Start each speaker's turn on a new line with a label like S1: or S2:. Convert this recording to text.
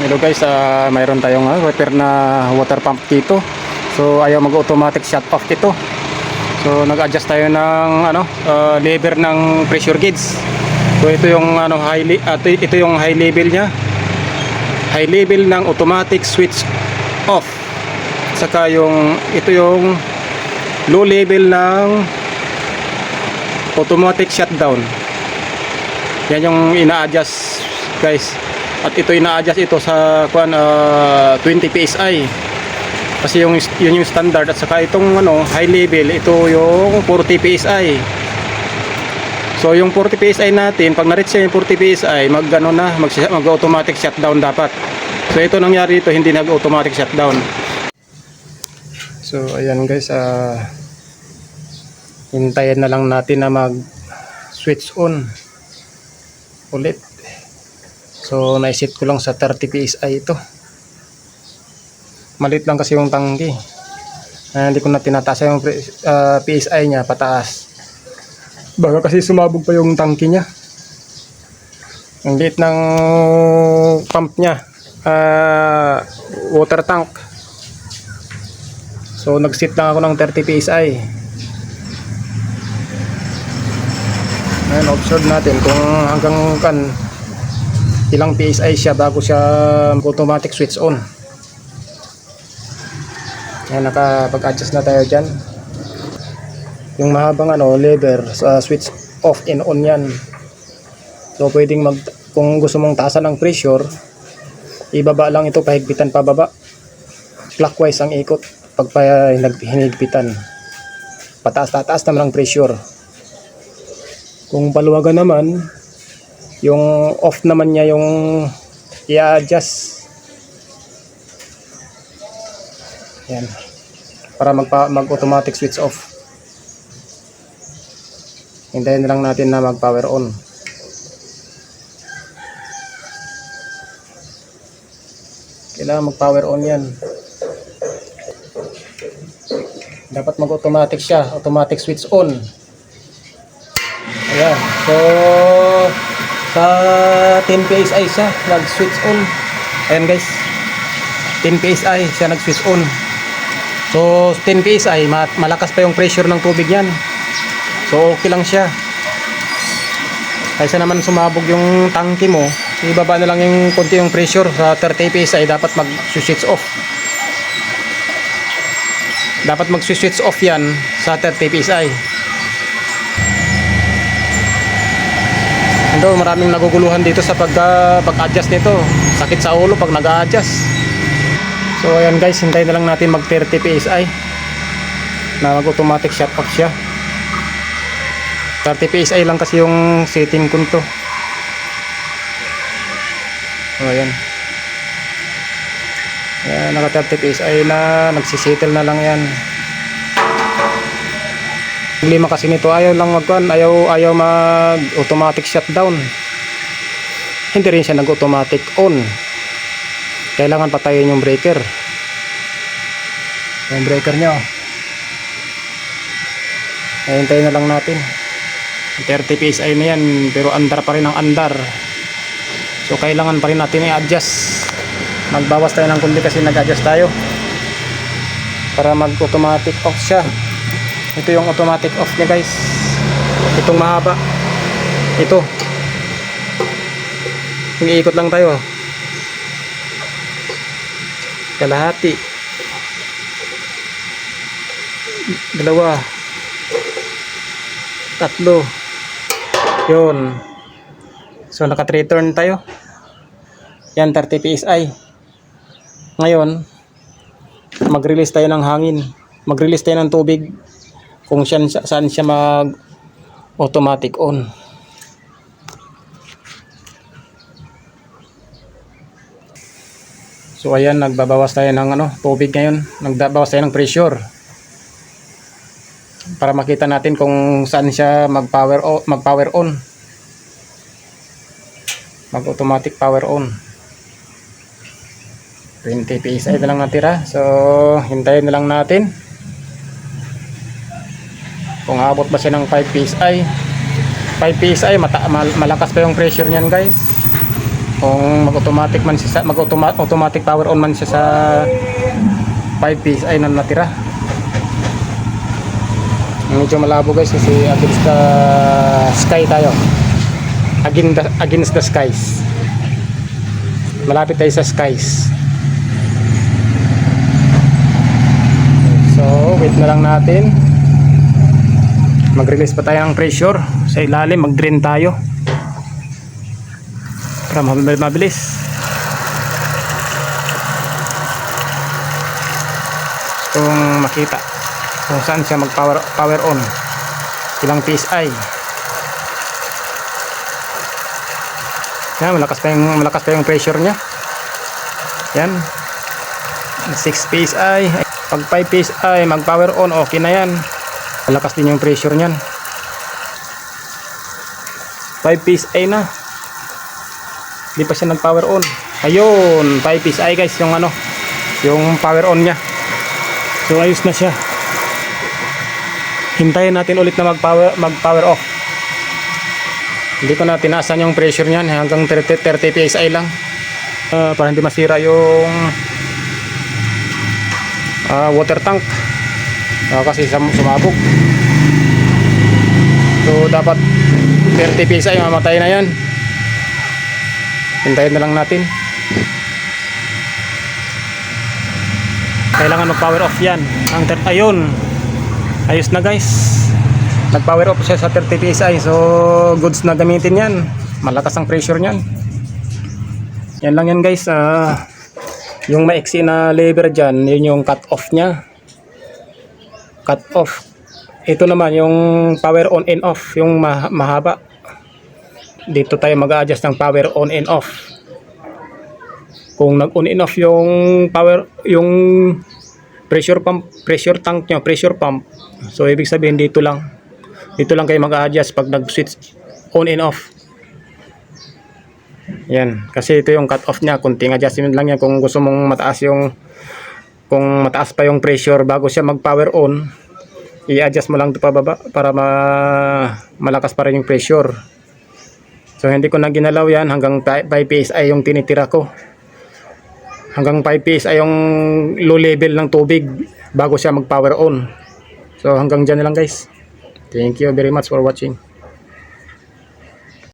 S1: Hello guys, ah, mayroon tayong ah, repair na water pump dito. So ayaw mag-automatic shut off ito. So nag-adjust tayo ng ano, ah, lever ng pressure gauge. So ito yung ano high ito, ito yung high level niya. High level ng automatic switch off. Saka yung ito yung low level ng automatic shutdown. Yan yung ina-adjust guys. At ito ina-adjust ito sa kuan ah, 20 PSI. Kasi yung yun yung standard at saka itong ano high level ito yung 40 PSI. So yung 40 PSI natin pag na-reach yung 40 PSI mag na mag, mag automatic shutdown dapat. So ito nangyari ito hindi nag-automatic shutdown. So ayan guys ah hintayin na lang natin na mag switch on ulit. So naisit ko lang sa 30 PSI ito. Malit lang kasi yung tangki. Ah, hindi ko na tinataas yung pre- ah, PSI niya pataas. Baka kasi sumabog pa yung tangki niya. Ang liit ng pump niya. ah, water tank. So nag-sit lang ako ng 30 PSI. Ngayon, observe natin kung hanggang kan ilang PSI siya bago siya automatic switch on. Ngayon, nakapag-adjust na tayo dyan. Yung mahabang ano, lever sa switch off and on yan. So, pwedeng mag, kung gusto mong taasan ng pressure, ibaba lang ito, pahigpitan pababa. Clockwise ang ikot pag pa, hinigpitan. Pataas-tataas naman ang pressure. Kung paluwagan naman, yung off naman niya yung i-adjust. Yan. Para magpa, mag-automatic switch off. Hintayin lang natin na mag-power on. Kailangan mag-power on yan. Dapat mag-automatic siya. Automatic switch on. Ayan. So, sa 10 PSI siya, nag-switch on. Ayan guys. 10 PSI siya nag-switch on. So, 10 PSI, ma- malakas pa yung pressure ng tubig yan. So, okay lang siya. Kaysa naman sumabog yung tangke mo, ibaba na lang yung konti yung pressure sa 30 PSI, dapat mag-switch off. Dapat mag-switch off yan sa 30 PSI. Ito, maraming naguguluhan dito sa pag, ah, pag-adjust nito. Sakit sa ulo pag nag-adjust. So ayan guys, hintayin na lang natin mag 30 PSI na mag-automatic shut off siya. 30 PSI lang kasi yung setting ko nito. So ayan. Ayan, naka 30 PSI na, nagsisettle na lang yan. Problema kasi nito ayaw lang magkuhan, ayaw ayaw mag automatic shutdown. Hindi rin siya nag-automatic on. Kailangan patayin yung breaker. Yung breaker niya. oh. Hintayin na lang natin. 30 PSI na yan, pero andar pa rin ang andar. So kailangan pa rin natin i-adjust. Magbawas tayo ng kundi kasi nag-adjust tayo. Para mag-automatic off siya. Ito yung automatic off niya guys. Itong mahaba. Ito. Iikot lang tayo. Kalahati. Dalawa. Tatlo. Yun. So naka 3 turn tayo. Yan 30 PSI. Ngayon, mag-release tayo ng hangin. Mag-release tayo ng tubig kung saan, saan siya mag automatic on. So ayan, nagbabawas tayo ng ano, tubig ngayon. Nagbabawas tayo ng pressure. Para makita natin kung saan siya mag-power o, mag-power on. Mag-automatic power on. 20 PSI na lang natira. So, hintayin na lang natin. Kung abot ba siya ng 5 PSI. 5 PSI, mata, mal- malakas pa yung pressure niyan guys. kung mag-automatic man siya sa mag-automatic power on man siya sa 5 PSI na natira medyo malabo guys kasi against the sky tayo against the, against the skies malapit tayo sa skies so wait na lang natin mag-release pa tayo ng pressure. Sa ilalim mag-drain tayo. Para mabilis. Kung makita kung saan siya mag power, power on. Ilang PSI yan malakas pa yung malakas pa yung pressure niya. Yan. 6 PSI pag 5 PSI mag power on. Okay na yan malakas din yung pressure niyan. 5 PSI na. Hindi pa siya nag power on. Ayun 5 PSI guys yung ano yung power on niya. So ayos na siya. Hintayin natin ulit na mag power, mag power off. Hindi ko na tinaasan yung pressure niyan hanggang 30, 30 PSI lang. Ah, para hindi masira yung ah, water tank Ah, kasi sum- sumabog. So dapat 30 PSI mamatay na yan. Hintayin na lang natin. Kailangan mag power off yan. Ang ayun. Ayos na guys. Nag power off siya sa 30 PSI so goods na gamitin yan. Malakas ang pressure niyan. Yan lang yan guys. Ah yung maiksi na lever dyan yun yung cut off nya cut off ito naman yung power on and off yung ma- mahaba. Dito tayo mag-adjust ng power on and off. Kung nag on and off yung power yung pressure pump pressure tank nyo pressure pump. So ibig sabihin dito lang. Dito lang kayo mag-adjust pag nag switch on and off. Yan. Kasi ito yung cut off nya kunting adjustment lang yan kung gusto mong mataas yung kung mataas pa yung pressure bago siya mag power on i-adjust mo lang ito pababa para ma malakas pa rin yung pressure. So hindi ko na ginalaw yan hanggang 5 PSI yung tinitira ko. Hanggang 5 PSI yung low level ng tubig bago siya mag power on. So hanggang dyan na lang guys. Thank you very much for watching